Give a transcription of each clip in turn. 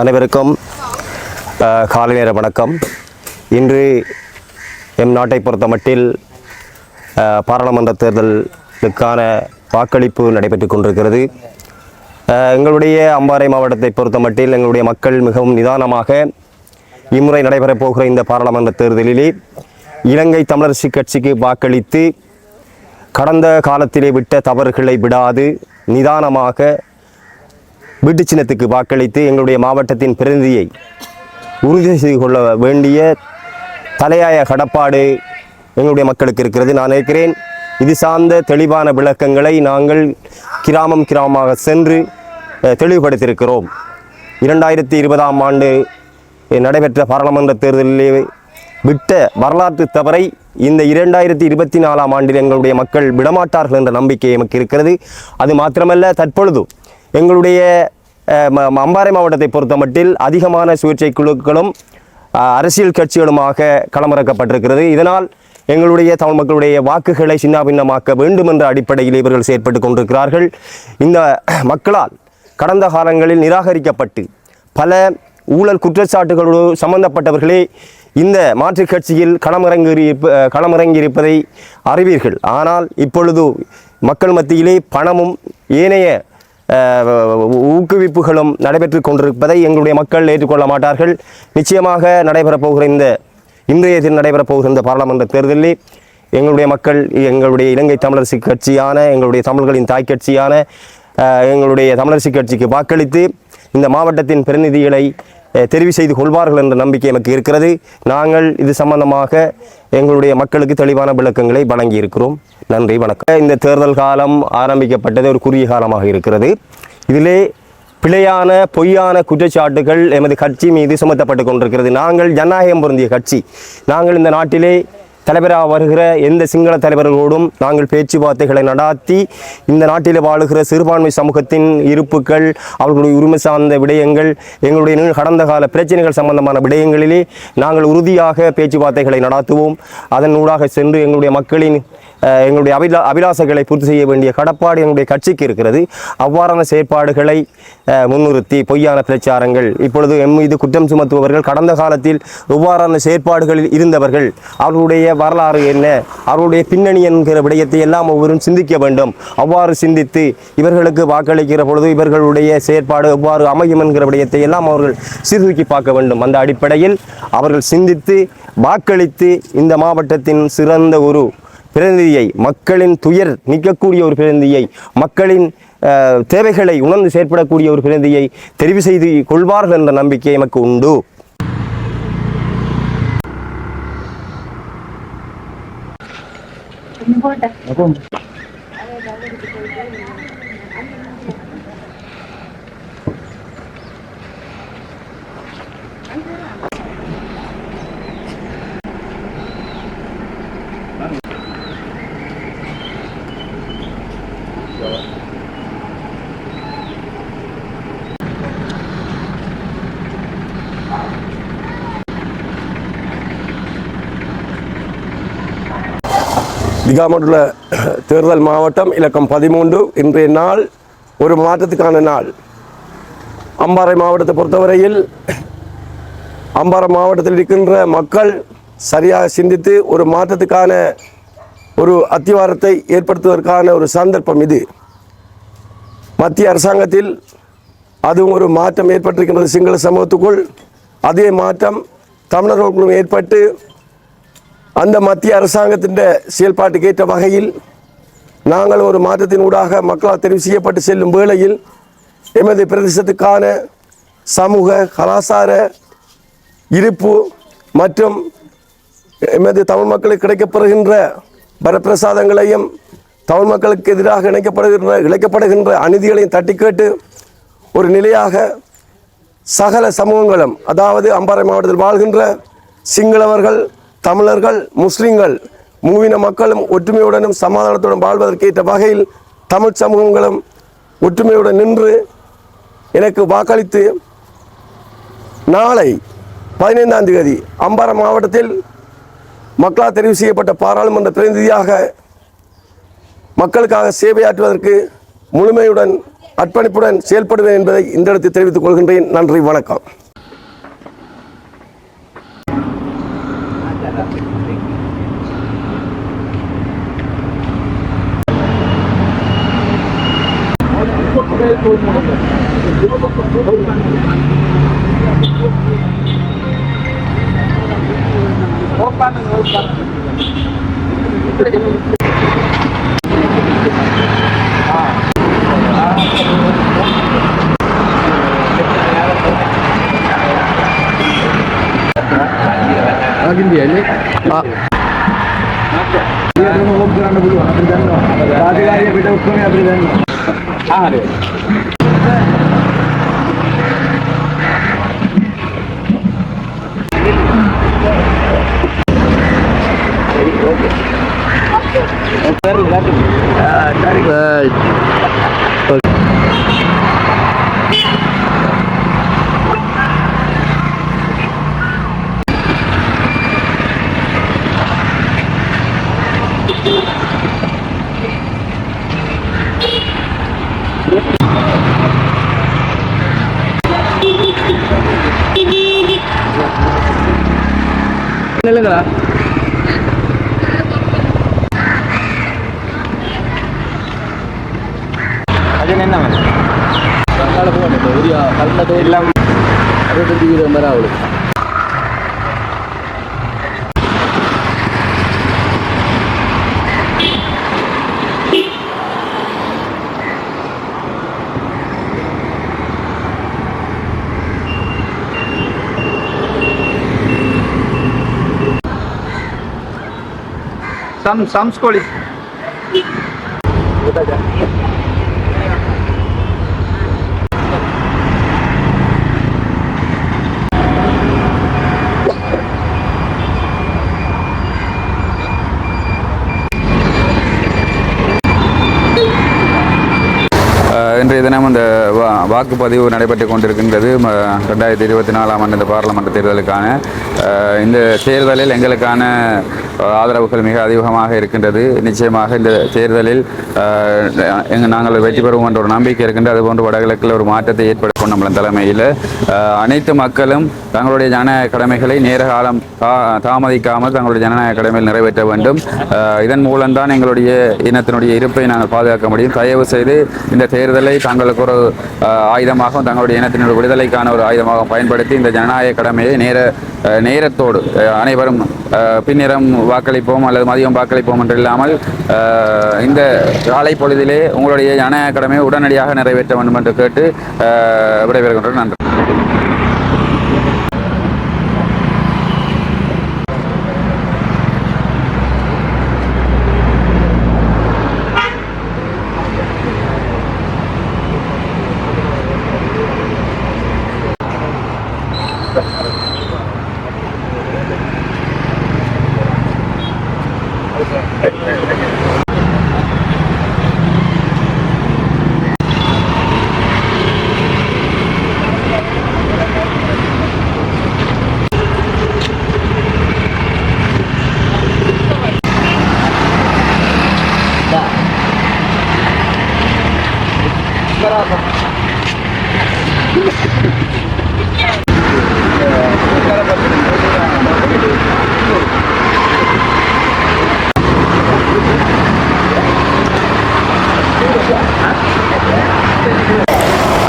அனைவருக்கும் காலை நேர வணக்கம். இன்று எம் நாட்டை பொறுத்தமட்டில் மட்டில் பாராளுமன்ற தேர்தலுக்கான வாக்களிப்பு நடைபெற்றுக் கொண்டிருக்கிறது. எங்களுடைய அம்பாறை மாவட்டத்தை பொறுத்தமட்டில் எங்களுடைய மக்கள் மிகவும் நிதானமாக இம்முறை நடைபெறப் போகிற இந்த பாராளுமன்ற தேர்தலிலே இலங்கை தமிழரசு கட்சிக்கு வாக்களித்து கடந்த காலத்திலே விட்ட தவறுகளை விடாது நிதானமாக வீட்டு சின்னத்துக்கு வாக்களித்து எங்களுடைய மாவட்டத்தின் பிரதிநிதியை உறுதி செய்து கொள்ள வேண்டிய தலையாய கடப்பாடு எங்களுடைய மக்களுக்கு இருக்கிறது. நான் இருக்கிறேன் இது சார்ந்த தெளிவான விளக்கங்களை நாங்கள் கிராமம் கிராமமாக சென்று தெளிவுபடுத்தியிருக்கிறோம். இரண்டாயிரத்தி இருபதாம் ஆண்டு நடைபெற்ற பாராளுமன்ற தேர்தலிலே விட்ட வரலாற்று தவறை இந்த இரண்டாயிரத்தி இருபத்தி நாலாம் ஆண்டில் எங்களுடைய மக்கள் விடமாட்டார்கள் என்ற நம்பிக்கை எமக்கு இருக்கிறது. அது மாத்திரமல்ல தற்பொழுது எங்களுடைய அம்பாறை மாவட்டத்தை பொறுத்தமட்டில் அதிகமான சுயேட்சை குழுக்களும் அரசியல் கட்சிகளுமாக களமிறக்கப்பட்டிருக்கிறது. இதனால் எங்களுடைய தமிழ் மக்களுடைய வாக்குகளை சின்னாபின்னமாக்க வேண்டும் என்ற அடிப்படையில் இவர்கள் செயற்பட்டு கொண்டிருக்கிறார்கள். இந்த மக்களால் கடந்த காலங்களில் நிராகரிக்கப்பட்டு பல ஊழல் குற்றச்சாட்டுகளோடு சம்பந்தப்பட்டவர்களே இந்த மாற்றுக் கட்சியில் களமிறங்கி களமிறங்கியிருப்பதை அறிவீர்கள். ஆனால் இப்பொழுது மக்கள் மத்தியிலே பணமும் ஏனைய ஊக்குவிப்புகளும் நடைபெற்று கொண்டிருப்பதை எங்களுடைய மக்கள் ஏற்றுக்கொள்ள மாட்டார்கள். நிச்சயமாக நடைபெறப் போகிற இந்த இன்றைய தினம் நடைபெறப் போகிற இந்த பாராளுமன்ற தேர்தலில் எங்களுடைய மக்கள் எங்களுடைய இலங்கை தமிழரசு கட்சியான எங்களுடைய தமிழர்களின் தாய் கட்சியான எங்களுடைய தமிழரசு கட்சிக்கு வாக்களித்து இந்த மாவட்டத்தின் பிரதிநிதிகளை தெரிவு செய்து கொள்வார்கள் என்ற நம்பிக்கை எனக்கு இருக்கிறது. நாங்கள் இது சம்பந்தமாக எங்களுடைய மக்களுக்கு தெளிவான விளக்கங்களை வழங்கி இருக்கிறோம் நன்றி வணக்கம். இந்த தேர்தல் காலம் ஆரம்பிக்கப்பட்டது ஒரு குறுகிய காலமாக இருக்கிறது. இதிலே பிழையான பொய்யான குற்றச்சாட்டுகள் எமது கட்சி மீது சுமத்தப்பட்டு கொண்டிருக்கிறது. நாங்கள் ஜனநாயகம் பொருந்திய கட்சி. நாங்கள் இந்த நாட்டிலே தலைவராக வருகிற எந்த சிங்கள தலைவர்களோடும் நாங்கள் பேச்சுவார்த்தைகளை நடாத்தி இந்த நாட்டில் வாழுகிற சிறுபான்மை சமூகத்தின் இருப்புகள் அவர்களுடைய உரிமை சார்ந்த விடயங்கள் எங்களுடைய கடந்த கால பிரச்சனைகள் சம்பந்தமான விடயங்களிலே நாங்கள் உறுதியாக பேச்சுவார்த்தைகளை நடாத்துவோம். அதன் ஊடாக சென்று எங்களுடைய மக்களின் எங்களுடைய அபிலா அபிலாசைகளை பூர்த்தி செய்ய வேண்டிய கடப்பாடு எங்களுடைய கட்சிக்கு இருக்கிறது. அவ்வாறான செயற்பாடுகளை முன்னிறுத்தி பொய்யான பிரச்சாரங்கள். இப்பொழுது எம் மீது குற்றம் சுமத்துபவர்கள் கடந்த காலத்தில் இவ்வாறான செயற்பாடுகளில் இருந்தவர்கள். அவர்களுடைய வரலாறு என்ன? அவர்களுடைய பின்னணி என்கிற விடயத்தை எல்லாம் ஒவ்வொருவரும் சிந்திக்க வேண்டும். அவ்வாறு சிந்தித்து இவர்களுக்கு வாக்களிக்கிற பொழுது இவர்களுடைய செயற்பாடு எவ்வாறு அமையும் என்கிற விடயத்தை எல்லாம் அவர்கள் சீர்தூக்கி பார்க்க வேண்டும். அந்த அடிப்படையில் அவர்கள் சிந்தித்து வாக்களித்து இந்த மாவட்டத்தின் சிறந்த ஒரு பிரதிநிதியை மக்களின் துயர் நீக்கக்கூடிய ஒரு பிரதிநிதியை மக்களின் தேவைகளை உணர்ந்து செயற்படக்கூடிய ஒரு பிரதிநிதியை தெரிவு செய்து கொள்வார்கள் என்ற நம்பிக்கை எமக்கு உண்டு. திகாமடுள்ள தேர்தல் மாவட்டம் இலக்கம் பதிமூன்று. இன்றைய நாள் ஒரு மாற்றத்துக்கான நாள். அம்பாறை மாவட்டத்தை பொறுத்தவரையில் அம்பாறை மாவட்டத்தில் இருக்கின்ற மக்கள் சரியாக சிந்தித்து ஒரு மாற்றத்துக்கான ஒரு அத்திவாரத்தை ஏற்படுத்துவதற்கான ஒரு சந்தர்ப்பம் இது. மத்திய அரசாங்கத்தில் அதுவும் ஒரு மாற்றம் ஏற்பட்டிருக்கின்றது சிங்கள சமூகத்துக்குள். அதே மாற்றம் தமிழர்களுக்கும் ஏற்பட்டு அந்த மத்திய அரசாங்கத்தின் செயல்பாட்டுக்கு ஏற்ற வகையில் நாங்கள் ஒரு மாற்றத்தின் ஊடாக மக்களால் தெரிவு செய்யப்பட்டு செல்லும் வேளையில் எமது பிரதேசத்துக்கான சமூக கலாச்சார இருப்பு மற்றும் எமது தமிழ் மக்களுக்கு கிடைக்கப்பெறுகின்ற வரப்பிரசாதங்களையும் தமிழ் மக்களுக்கு எதிராக இணைக்கப்படுகின்ற இழைக்கப்படுகின்ற அநீதிகளையும் தட்டி கேட்டு ஒரு நிலையாக சகல சமூகங்களும் அதாவது அம்பாறை மாவட்டத்தில் வாழ்கின்ற சிங்களவர்கள் தமிழர்கள் முஸ்லிம்கள் மூவின மக்களும் ஒற்றுமையுடனும் சமாதானத்துடன் வாழ்வதற்கு ஏற்ற வகையில் தமிழ் சமூகங்களும் ஒற்றுமையுடன் நின்று எனக்கு வாக்களித்து நாளை பதினைந்தாம் தேதி அம்பாறை மாவட்டத்தில் மக்களால் தெரிவு செய்யப்பட்ட பாராளுமன்ற பிரதிநிதியாக மக்களுக்காக சேவையாற்றுவதற்கு முழுமையுடன் அர்ப்பணிப்புடன் செயல்படுவேன் என்பதை இந்த இடத்தில் தெரிவித்துக் கொள்கின்றேன். நன்றி வணக்கம். ලාගින් දියන්නේ ඒකම හොබ් කරන්න පුළුවන්. අපි දන්නවා. රාජකාරිය පිට ඔක්කොම අපි දන්නවා. ආ හරි. Very good. Uh, very good. അതിനെന്നാ മതി കണ്ടാളെ പോകണ്ടേ ഒരു കണ്ടതോ എല്ലാം അവരുടെ തീരം വരാവുള്ളൂ. Is அஹ் இன்றைய தினம் இந்த வா- வாக்குப்பதிவு நடைபெற்று கொண்டிருக்கின்றது ரெண்டாயிரத்தி இருபத்தி நாலாம் ஆண்டு இந்த பாராளுமன்ற தேர்தலுக்கான. இந்த தேர்தலில் எங்களுக்கான ஆதரவுகள் மிக அதிகமாக இருக்கின்றது. நிச்சயமாக இந்த தேர்தலில் நாங்கள் வெற்றி பெறுவோம் என்ற ஒரு நம்பிக்கை இருக்கின்றது. அதுபோன்று வடகிழக்கில் ஒரு மாற்றத்தை ஏற்படுத்தும் நம்மள தலைமையில். அனைத்து மக்களும் தங்களுடைய ஜனநாயக கடமைகளை நேர காலம் தா- தாமதிக்காமல் தங்களுடைய ஜனநாயக கடமையில் நிறைவேற்ற வேண்டும். இதன் மூலம்தான் எங்களுடைய இனத்தினுடைய இருப்பை நாங்கள் பாதுகாக்க முடியும். தயவு செய்து இந்த தேர்தலை தங்களுக்கு ஒரு ஆயுதமாகவும் தங்களுடைய இனத்தினுடைய விடுதலைக்கான ஒரு ஆயுதமாகவும் பயன்படுத்தி இந்த ஜனநாயக கடமையை நேர நேரத்தோடு அனைவரும் பின்னிறம் வாக்களிப்போம் அல்லது மதியம் வாக்களிப்போம் என்று இல்லாமல் இந்த காலை பொழுதிலே உங்களுடைய ஜனநாயக கடமையை உடனடியாக நிறைவேற்ற வேண்டும் என்று கேட்டு அஹ், நன்றி.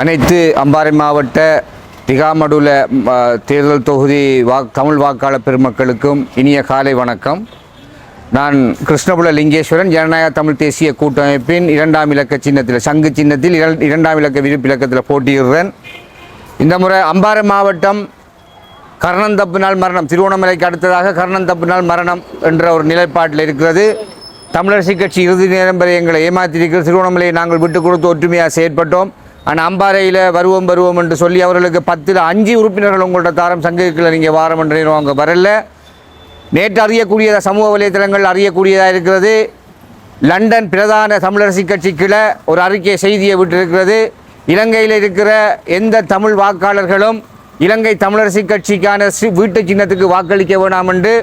அனைத்து அம்பாறை மாவட்ட திகாமடுல தேர்தல் தொகுதி வா தமிழ் வாக்காளர் பெருமக்களுக்கும் இனிய காலை வணக்கம். நான் கிருஷ்ணபுல லிங்கேஸ்வரன் ஜனநாயக தமிழ் தேசிய கூட்டமைப்பின் இரண்டாம் இலக்க சின்னத்தில் சங்கு சின்னத்தில் இரண்- இரண்டாம் இலக்க விருப்பு இலக்கத்தில் போட்டியிடுறேன். இந்த முறை அம்பாறை மாவட்டம் கர்ணன் தப்பினால் மரணம் திருவண்ணாமலைக்கு அடுத்ததாக கர்ணன் தப்புனால் மரணம் என்ற ஒரு நிலைப்பாட்டில் இருக்கிறது. தமிழரசுக் கட்சி இறுதி நேரம் வரை எங்களை ஏமாற்றியிருக்கிறது திருவண்ணாமலையை நாங்கள் விட்டு கொடுத்து ஒற்றுமையாக செயற்பட்டோம். ஆனால் அம்பாறையில் வருவோம் வருவோம் என்று சொல்லி அவர்களுக்கு பத்தில் அஞ்சு உறுப்பினர்கள் உங்கள்கிட்ட தாரம் சங்கத்தில் நீங்கள் வாரம் என்று அவங்க வரல. நேற்று அறியக்கூடியதாக சமூக வலைத்தளங்கள் அறியக்கூடியதாக இருக்கிறது. லண்டன் பிரதான தமிழரசி கட்சி கீழே ஒரு அறிக்கை செய்தியை விட்டிருக்கிறது. இலங்கையில் இருக்கிற எந்த தமிழ் வாக்காளர்களும் இலங்கை தமிழரசி கட்சிக்கான வீட்டு சின்னத்துக்கு வாக்களிக்க வேணாம் என்று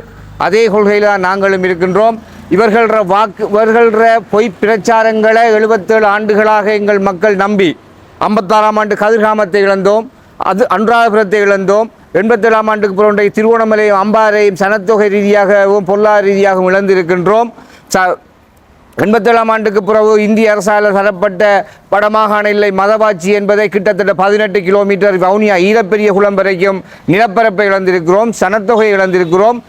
அதே கொள்கையில் தான் நாங்களும் இருக்கின்றோம். இவர்கள வாக்கு இவர்கள பொய் பிரச்சாரங்களை எழுபத்தேழு ஆண்டுகளாக எங்கள் மக்கள் நம்பி ஐம்பத்தாறாம் ஆண்டு கதிர்காமத்தை இழந்தோம். அது அன்றாதபுரத்தை இழந்தோம். எண்பத்தேழாம் ஆண்டுக்கு பிறகு திருவோணமலையும் அம்பாறையும் சனத்தொகை ரீதியாகவும் பொருளாதார ரீதியாகவும் இழந்திருக்கின்றோம். ச எண்பத்தேழாம் ஆண்டுக்கு பிறகு இந்திய அரசால் தரப்பட்ட வடமாகாண இல்லை மதவாட்சி என்பதை கிட்டத்தட்ட பதினெட்டு கிலோமீட்டர் வவுனியா ஈரப்பெரிய குளம் வரைக்கும் நிலப்பரப்பை இழந்திருக்கிறோம் சனத்தொகை இழந்திருக்கிறோம்.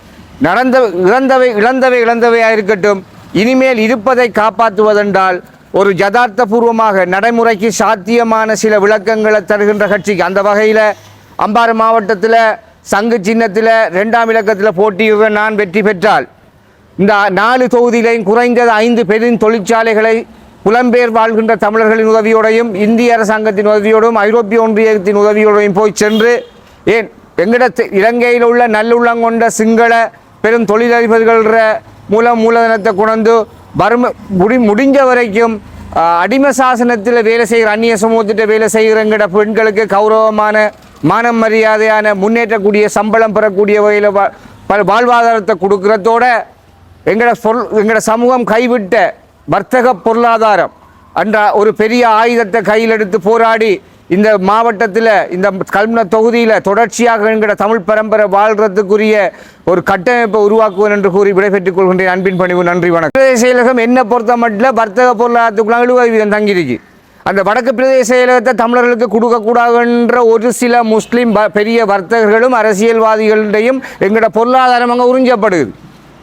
நடந்த இழந்தவை இழந்தவை இழந்தவையாக இருக்கட்டும் இனிமேல் இருப்பதை காப்பாற்றுவதென்றால் ஒரு யதார்த்தபூர்வமாக நடைமுறைக்கு சாத்தியமான சில விளக்கங்களை தருகின்ற கட்சிக்கு அந்த வகையில் அம்பாறு மாவட்டத்தில் சங்கு சின்னத்தில் ரெண்டாம் இலக்கத்தில் போட்டியுடன் நான் வெற்றி பெற்றால் இந்த நாலு தொகுதியிலையும் குறைந்தது ஐந்து பெரும் தொழிற்சாலைகளை புலம்பெயர் வாழ்கின்ற தமிழர்களின் உதவியோடையும் இந்திய அரசாங்கத்தின் உதவியோடும் ஐரோப்பிய ஒன்றியத்தின் உதவியோடையும் போய் சென்று ஏன் எங்கட தெ- இலங்கையில் உள்ள நல்லுள்ளம் கொண்ட சிங்கள பெரும் தொழிலதிபர்கள மூலம் மூலதனத்தை கொண்டு வறுமை முடி முடிஞ்ச வரைக்கும் அடிமை சாசனத்தில் வேலை செய்கிற அந்நிய சமூகத்திட்ட வேலை செய்கிறங்கிற பெண்களுக்கு கௌரவமான மானம் மரியாதையான முன்னேற்றக்கூடிய சம்பளம் பெறக்கூடிய வகையில் வா- வாழ்வாதாரத்தை கொடுக்கறதோட எங்களோட சொல் எங்களோட சமூகம் கைவிட்ட வர்த்தக பொருளாதாரம் என்ற ஒரு பெரிய ஆயுதத்தை கையில் எடுத்து போராடி இந்த மாவட்டத்தில் இந்த கல்முன தொகுதியில் தொடர்ச்சியாக என்கிற தமிழ் பரம்பரை வாழ்றதுக்குரிய ஒரு கட்டமைப்பை உருவாக்குவேன் என்று கூறி விடைபெற்றுக் கொள்கின்றேன். அன்பின் பணிவு நன்றி வணக்கம். பிரதேச செயலகம் என்ன பொறுத்த மட்டும் வர்த்தக பொருளாதாரத்துக்குள்ள எழுபது வீதம் தங்கியிருக்கு. அந்த வடக்கு பிரதேச செயலகத்தை தமிழர்களுக்கு கொடுக்கக்கூடாதுன்ற ஒரு சில முஸ்லீம் ப- பெரிய வர்த்தகர்களும் அரசியல்வாதிகளுடையும் எங்களோட பொருளாதாரம் அங்கே உறிஞ்சப்படுது.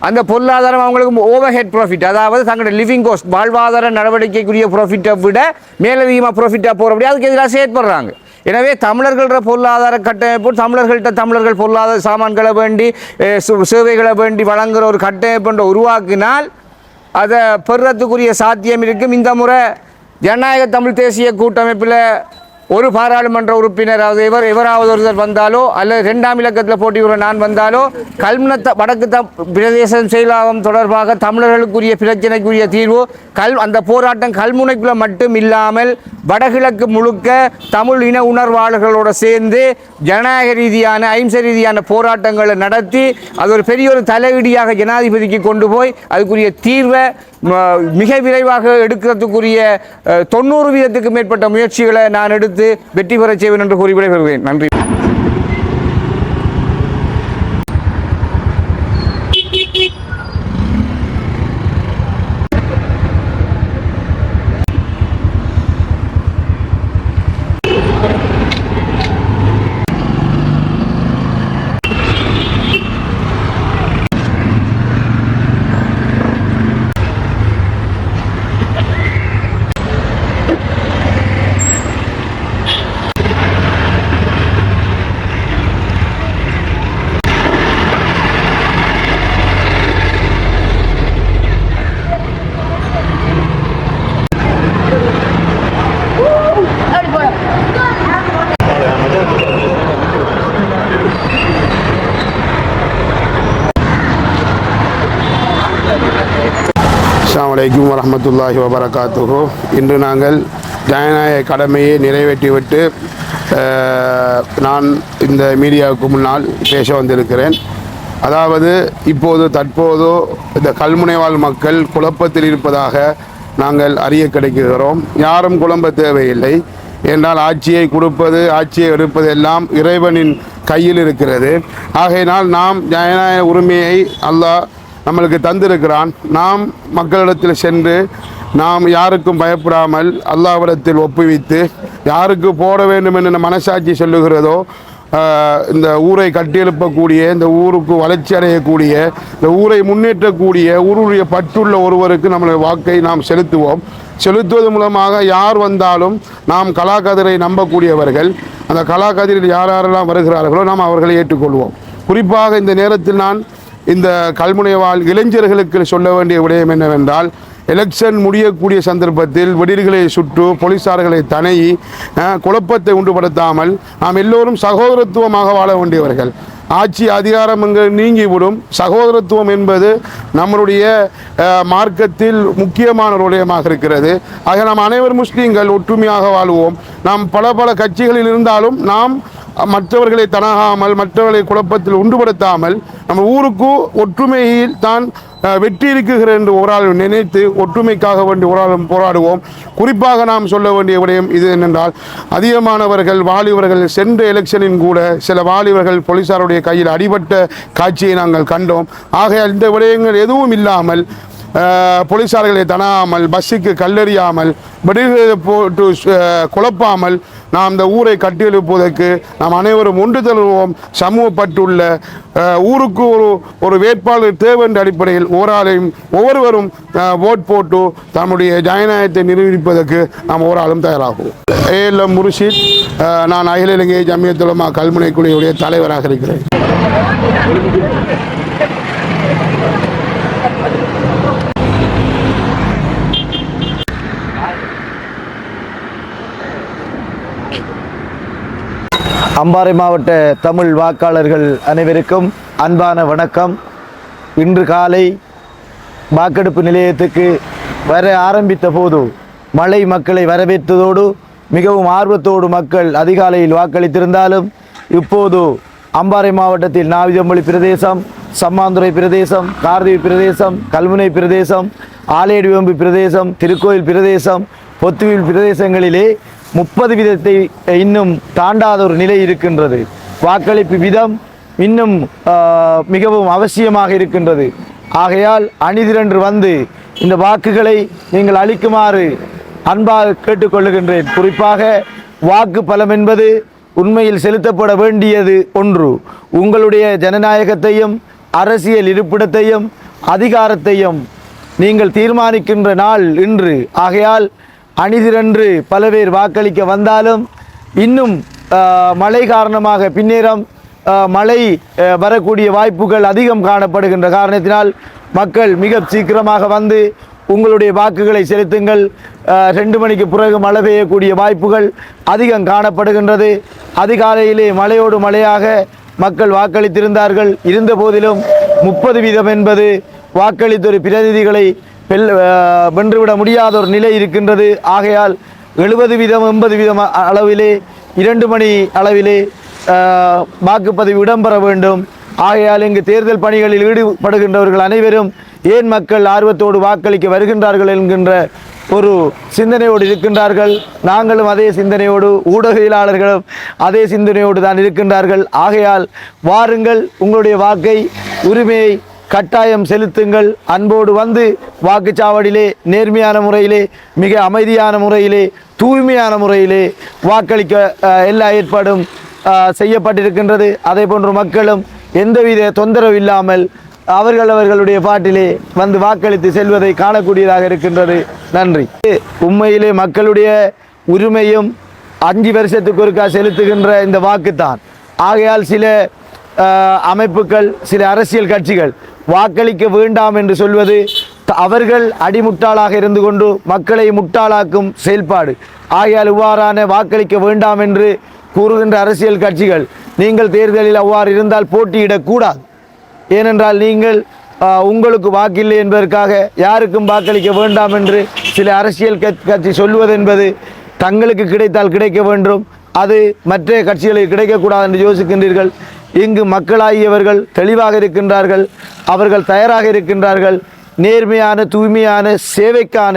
அந்த பொருளாதாரம் அவங்களுக்கு ஓவர் ஹெட் ப்ராஃபிட் அதாவது தங்களோட லிவிங் கோஸ்ட் வாழ்வாதார நடவடிக்கைக்குரிய ப்ராஃபிட்டை விட மேலதிகமாக ப்ராஃபிட்டாக போகிறபடி அதுக்கு எதிராக செயற்படுறாங்க. எனவே தமிழர்கள பொருளாதார கட்டமைப்பு தமிழர்கள்ட்ட தமிழர்கள் பொருளாதார சாமான்களை வேண்டி சு- சேவைகளை வேண்டி வழங்குகிற ஒரு கட்டமைப்புன்ற உருவாக்கினால் அதை பெறுறதுக்குரிய சாத்தியம் இருக்கும். இந்த முறை ஜனநாயக தமிழ் தேசிய கூட்டமைப்பில் ஒரு பாராளுமன்ற உறுப்பினராவது இவர் எவராவது ஒருத்தர் வந்தாலோ அல்லது ரெண்டாம் இலக்கத்தில் போட்டியுள்ள நான் வந்தாலோ கல்மனத்த வடக்கு த பிரதேசம் செயலாகம் தொடர்பாக தமிழர்களுக்குரிய பிரச்சனைக்குரிய தீர்வு கல் அந்த போராட்டம் கல்முனைக்குள்ள மட்டும் இல்லாமல் வடகிழக்கு முழுக்க தமிழ் இன உணர்வாளர்களோடு சேர்ந்து ஜனநாயக ரீதியான அஹிம்சை ரீதியான போராட்டங்களை நடத்தி அது ஒரு பெரிய ஒரு தலையீடியாக ஜனாதிபதிக்கு கொண்டு போய் அதுக்குரிய தீர்வை ம, மிக விரைவாக எடுக்கிறதுக்குரிய தொண்ணூறு வீதத்துக்கு மேற்பட்ட முயற்சிகளை நான் எடுத்து வெற்றி பெறச் செய்வேன் என்று கூறி விடைபெறுகிறேன். நன்றி. அலைக்கும் வரமத்துல்லாஹி வபரகாத்துகோ இன்று நாங்கள் ஜனநாயக கடமையை நிறைவேற்றிவிட்டு நான் இந்த மீடியாவுக்கு முன்னால் பேச வந்திருக்கிறேன். அதாவது இப்போது தற்போது இந்த கல்முனைவாழ் மக்கள் குழப்பத்தில் இருப்பதாக நாங்கள் அறிய கிடைக்கிறோம். யாரும் குழம்ப தேவையில்லை. என்றால் ஆட்சியை கொடுப்பது ஆட்சியை எடுப்பது எல்லாம் இறைவனின் கையில் இருக்கிறது. ஆகையினால் நாம் ஜனநாயக உரிமையை அல்லாஹ் நம்மளுக்கு தந்திருக்கிறான். நாம் மக்களிடத்தில் சென்று நாம் யாருக்கும் பயப்படாமல் அல்லாவிடத்தில் ஒப்புவித்து யாருக்கு போட வேண்டும் என்று மனசாட்சி சொல்லுகிறதோ இந்த ஊரை கட்டியெழுப்பக்கூடிய இந்த ஊருக்கு வளர்ச்சி அடையக்கூடிய இந்த ஊரை முன்னேற்றக்கூடிய ஊருடைய பற்றுள்ள ஒருவருக்கு நம்மளுடைய வாக்கை நாம் செலுத்துவோம். செலுத்துவது மூலமாக யார் வந்தாலும் நாம் கலாக்கதிரை நம்பக்கூடியவர்கள் அந்த கலாக்கதிரில் யார் யாரெல்லாம் வருகிறார்களோ நாம் அவர்களை ஏற்றுக்கொள்வோம். குறிப்பாக இந்த நேரத்தில் நான் இந்த கல்முனைவாழ் இளைஞர்களுக்கு சொல்ல வேண்டிய விடயம் என்னவென்றால் எலெக்ஷன் முடியக்கூடிய சந்தர்ப்பத்தில் வெடிர்களை சுட்டு போலீசார்களை தனையி குழப்பத்தை உண்டுபடுத்தாமல் நாம் எல்லோரும் சகோதரத்துவமாக வாழ வேண்டியவர்கள். ஆட்சி அதிகாரம் இங்கு நீங்கிவிடும். சகோதரத்துவம் என்பது நம்மளுடைய மார்க்கத்தில் முக்கியமான ஒரு விடயமாக இருக்கிறது. ஆக நாம் அனைவர் முஸ்லீம்கள் ஒற்றுமையாக வாழ்வோம். நாம் பல பல கட்சிகளில் இருந்தாலும் நாம் மற்றவர்களை தனகாமல் மற்றவர்களை குழப்பத்தில் உண்டுபடுத்தாமல் நம்ம ஊருக்கு ஒற்றுமையில் தான் வெற்றி இருக்குகிற என்று ஒரு ஆள் நினைத்து ஒற்றுமைக்காக வேண்டி ஒரு ஆளும் போராடுவோம். குறிப்பாக நாம் சொல்ல வேண்டிய விடயம் இது என்னென்றால் அதிகமானவர்கள் வாலிபர்கள் சென்ற எலெக்ஷனின் கூட சில வாலிபர்கள் போலீசாருடைய கையில் அடிபட்ட காட்சியை நாங்கள் கண்டோம். ஆக இந்த விடயங்கள் எதுவும் இல்லாமல் போலீசார்களை தனாமல் பஸ்ஸுக்கு கல்லெறியாமல் வெடிகளை போட்டு குழப்பாமல் நாம் இந்த ஊரை கட்டியெழுப்புவதற்கு நாம் அனைவரும் ஒன்று தருவோம் சமூகப்பட்டுள்ள ஊருக்கு ஒரு ஒரு வேட்பாளர் தேவை என்ற அடிப்படையில் ஓராளையும் ஒவ்வொருவரும் ஓட் போட்டு தம்முடைய ஜனநாயகத்தை நிரூபிப்பதற்கு நாம் ஓராளும் தயாராகும் ஏஎல்எம் முர்ஷித் நான் அகில இலங்கை ஜமியத்துலமா கல்முனை குழுவுடைய தலைவராக இருக்கிறேன். அம்பாறை மாவட்ட தமிழ் வாக்காளர்கள் அனைவருக்கும் அன்பான வணக்கம். இன்று காலை வாக்கெடுப்பு நிலையத்துக்கு வர ஆரம்பித்த போது மழை மக்களை வரவேற்றதோடு மிகவும் ஆர்வத்தோடு மக்கள் அதிகாலையில் வாக்களித்திருந்தாலும் இப்போது அம்பாறை மாவட்டத்தில் நாவிதம்பள்ளி பிரதேசம் சம்மாந்துறை பிரதேசம் கார்தேவி பிரதேசம் கல்முனை பிரதேசம் ஆலேடிவம்பு பிரதேசம் திருக்கோயில் பிரதேசம் பொத்துவில் பிரதேசங்களிலே முப்பது விதத்தை இன்னும் தாண்டாத ஒரு நிலை இருக்கின்றது. வாக்களிப்பு விதம் இன்னும் மிகவும் அவசியமாக இருக்கின்றது. ஆகையால் அணிதிரன்று வந்து இந்த வாக்குகளை நீங்கள் அளிக்குமாறு அன்பாக கேட்டுக்கொள்ளுகின்றேன். குறிப்பாக வாக்கு பலம் என்பது உண்மையில் செலுத்தப்பட வேண்டியது ஒன்று. உங்களுடைய ஜனநாயகத்தையும் அரசியல் இருப்பிடத்தையும் அதிகாரத்தையும் நீங்கள் தீர்மானிக்கின்ற நாள் இன்று. ஆகையால் அணிதிரன்று பல பேர் வாக்களிக்க வந்தாலும் இன்னும் மழை காரணமாக பின்னேறம் மழை வரக்கூடிய வாய்ப்புகள் அதிகம் காணப்படுகின்ற காரணத்தினால் மக்கள் மிக சீக்கிரமாக வந்து உங்களுடைய வாக்குகளை செலுத்துங்கள். ரெண்டு மணிக்கு பிறகு மழை பெய்யக்கூடிய வாய்ப்புகள் அதிகம் காணப்படுகின்றது. அதிகாலையிலே மழையோடு மழையாக மக்கள் வாக்களித்திருந்தார்கள். இருந்த போதிலும் முப்பது வீதம் என்பது வாக்களித்தொரு பிரதிநிதிகளை வெல் வென்றுவிட முடியாத ஒரு நிலை இருக்கின்றது. ஆகையால் எழுபது வீதம் எண்பது வீதம் அளவிலே இரண்டு மணி அளவிலே வாக்குப்பதிவு இடம்பெற வேண்டும். ஆகையால் இங்கு தேர்தல் பணிகளில் ஈடுபடுகின்றவர்கள் அனைவரும் ஏன் மக்கள் ஆர்வத்தோடு வாக்களிக்க வருகின்றார்கள் என்கின்ற ஒரு சிந்தனையோடு இருக்கின்றார்கள். நாங்களும் அதே சிந்தனையோடு ஊடகவியலாளர்களும் அதே சிந்தனையோடு தான் இருக்கின்றார்கள். ஆகையால் வாருங்கள் உங்களுடைய வாக்கை உரிமையை கட்டாயம் செலுத்துங்கள். அன்போடு வந்து வாக்குச்சாவடியிலே நேர்மையான முறையிலே மிக அமைதியான முறையிலே தூய்மையான முறையிலே வாக்களிக்க எல்லா ஏற்பாடும் செய்யப்பட்டிருக்கின்றது. அதே போன்று மக்களும் எந்தவித தொந்தரவு இல்லாமல் அவர்கள் அவர்களுடைய பாட்டிலே வந்து வாக்களித்து செல்வதை காணக்கூடியதாக இருக்கின்றது. நன்றி. உண்மையிலே மக்களுடைய உரிமையும் அஞ்சு வருஷத்துக்கு ஒருக்கா செலுத்துகின்ற இந்த வாக்குத்தான். ஆகையால் சில அமைப்புகள் சில அரசியல் கட்சிகள் வாக்களிக்க வேண்டாம் என்று சொல்வது த- அவர்கள் அடிமுட்டாளாக இருந்து கொண்டு மக்களை முட்டாளாக்கும் செயல்பாடு. ஆகையால் இவ்வாறான வாக்களிக்க வேண்டாம் என்று கூறுகின்ற அரசியல் கட்சிகள் நீங்கள் தேர்தலில் அவ்வாறு இருந்தால் போட்டியிடக்கூடாது ஏனென்றால் நீங்கள் உங்களுக்கு வாக்கில்லை என்பதற்காக யாருக்கும் வாக்களிக்க வேண்டாம் என்று சில அரசியல் கட்சி சொல்வது என்பது தங்களுக்கு கிடைத்தால் கிடைக்க வேண்டும். அது மற்ற கட்சிகளுக்கு கிடைக்கக்கூடாது என்று யோசிக்கின்றீர்கள். இங்கு மக்களாகியவர்கள் தெளிவாக இருக்கின்றார்கள் அவர்கள் தயாராக இருக்கின்றார்கள். நேர்மையான தூய்மையான சேவைக்கான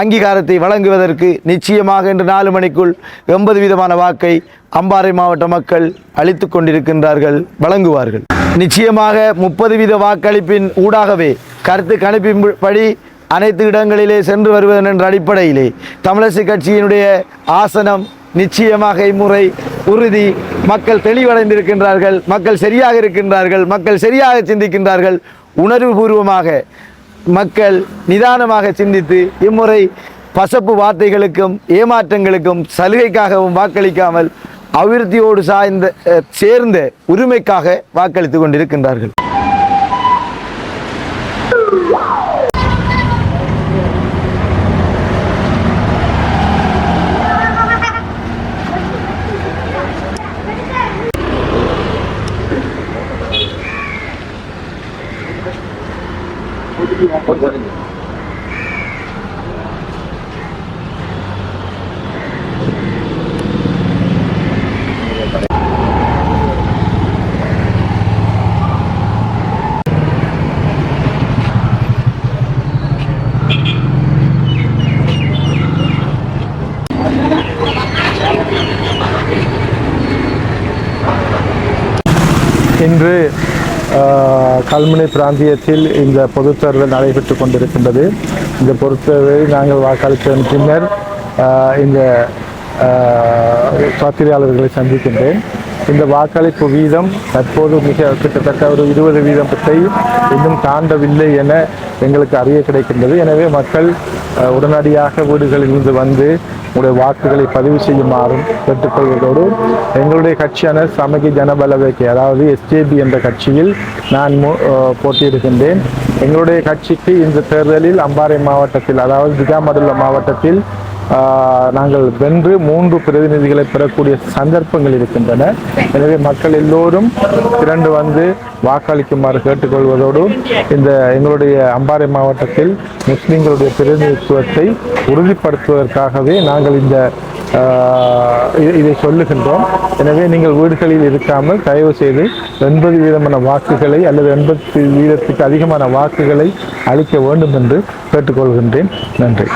அங்கீகாரத்தை வழங்குவதற்கு நிச்சயமாக இன்று நாலு மணிக்குள் எண்பது விதமான வாக்கை அம்பாறை மாவட்ட மக்கள் அளித்து கொண்டிருக்கின்றார்கள் வழங்குவார்கள். நிச்சயமாக முப்பது வீத வாக்களிப்பின் ஊடாகவே கருத்து கணிப்பின்படி அனைத்து இடங்களிலே சென்று வருவதன் என்ற அடிப்படையிலே தமிழரசு கட்சியினுடைய ஆசனம் நிச்சயமாக இம்முறை உறுதி. மக்கள் தெளிவடைந்திருக்கின்றார்கள் மக்கள் சரியாக இருக்கின்றார்கள் மக்கள் சரியாக சிந்திக்கின்றார்கள். உணர்வுபூர்வமாக மக்கள் நிதானமாக சிந்தித்து இம்முறை பசப்பு வார்த்தைகளுக்கும் ஏமாற்றங்களுக்கும் சலுகைக்காகவும் வாக்களிக்காமல் அபிவிருத்தியோடு சாய்ந்த சேர்ந்த உரிமைக்காக வாக்களித்துக் கொண்டிருக்கின்றார்கள். இன்று கல்முனை பிராந்தியத்தில் இந்த பொதுத் தேர்தல் நடைபெற்று கொண்டிருக்கின்றது. இந்த பொதுத் நாங்கள் வாக்களித்ததன் பின்னர் இந்த பத்திரிகையாளர்களை சந்திக்கின்றேன். இந்த வாக்களிப்பு வீதம் தற்போது மிக கிட்டத்தட்ட ஒரு இருபது வீதத்தை இன்னும் தாண்டவில்லை என எங்களுக்கு அறிய கிடைக்கின்றது. எனவே மக்கள் உடனடியாக வீடுகளில் இருந்து வந்து உங்களுடைய வாக்குகளை பதிவு செய்யுமாறும் கேட்டுக்கொள்வதோடு எங்களுடைய கட்சியான சமகி ஜனபலவேக்கை அதாவது எஸ்ஜேபி என்ற கட்சியில் நான் போட்டியிடுகின்றேன். எங்களுடைய கட்சிக்கு இந்த தேர்தலில் அம்பாறை மாவட்டத்தில் அதாவது திகாமடுல்ல மாவட்டத்தில் நாங்கள் வென்று மூன்று பிரதிநிதிகளை பெறக்கூடிய சந்தர்ப்பங்கள் இருக்கின்றன. எனவே மக்கள் எல்லோரும் திரண்டு வந்து வாக்களிக்குமாறு கேட்டுக்கொள்வதோடு இந்த எங்களுடைய அம்பாறை மாவட்டத்தில் முஸ்லீம்களுடைய பிரதிநிதித்துவத்தை உறுதிப்படுத்துவதற்காகவே நாங்கள் இந்த இதை சொல்லுகின்றோம். எனவே நீங்கள் வீடுகளில் இருக்காமல் தயவு செய்து எண்பது வீதமான வாக்குகளை அல்லது எண்பது வீதத்துக்கு அதிகமான வாக்குகளை அளிக்க வேண்டும் என்று கேட்டுக்கொள்கின்றேன். நன்றி.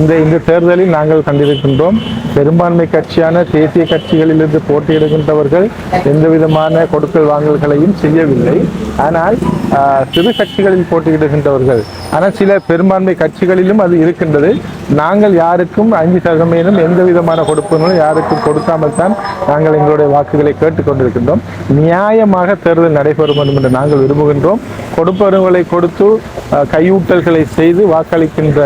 இந்த இந்த தேர்தலில் நாங்கள் நாங்கள் கண்டிருக்கின்றோம் பெரும்பான்மை கட்சியான தேசிய கட்சிகளிலிருந்து போட்டியிடுகின்றவர்கள் எந்த விதமான கொடுக்கல் வாங்கல்களையும் செய்யவில்லை. ஆனால் சிறு கட்சிகளில் போட்டியிடுகின்றவர்கள் ஆனால் சில பெரும்பான்மை கட்சிகளிலும் அது இருக்கின்றது. நாங்கள் யாருக்கும் அஞ்சு சதவீதம் எந்த விதமான கொடுப்புகளும் யாருக்கும் கொடுக்காமல் தான் நாங்கள் எங்களுடைய வாக்குகளை கேட்டுக்கொண்டிருக்கின்றோம் நியாயமாக தேர்தல் நடைபெறும் வேண்டும் என்று நாங்கள் விரும்புகின்றோம். கொடுப்பவர்களை கொடுத்து கையூட்டல்களை செய்து வாக்களிக்கின்ற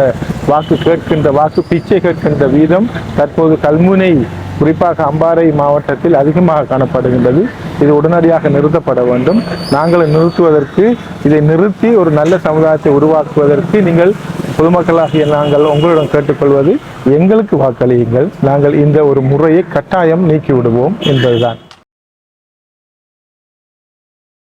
வாக்கு கேட்கின்ற வாக்கு பிச்சை கேட்கின்ற வீதம் தற்போது கல்முனை குறிப்பாக அம்பாறை மாவட்டத்தில் அதிகமாக காணப்படுகின்றது. இது உடனடியாக நிறுத்தப்பட வேண்டும். நாங்கள் நிறுத்துவதற்கு இதை நிறுத்தி ஒரு நல்ல சமுதாயத்தை உருவாக்குவதற்கு நீங்கள் பொதுமக்களாகிய நாங்கள் உங்களிடம் கேட்டுக்கொள்வது எங்களுக்கு வாக்களியுங்கள். நாங்கள் இந்த ஒரு முறையை கட்டாயம் நீக்கிவிடுவோம் என்பதுதான்.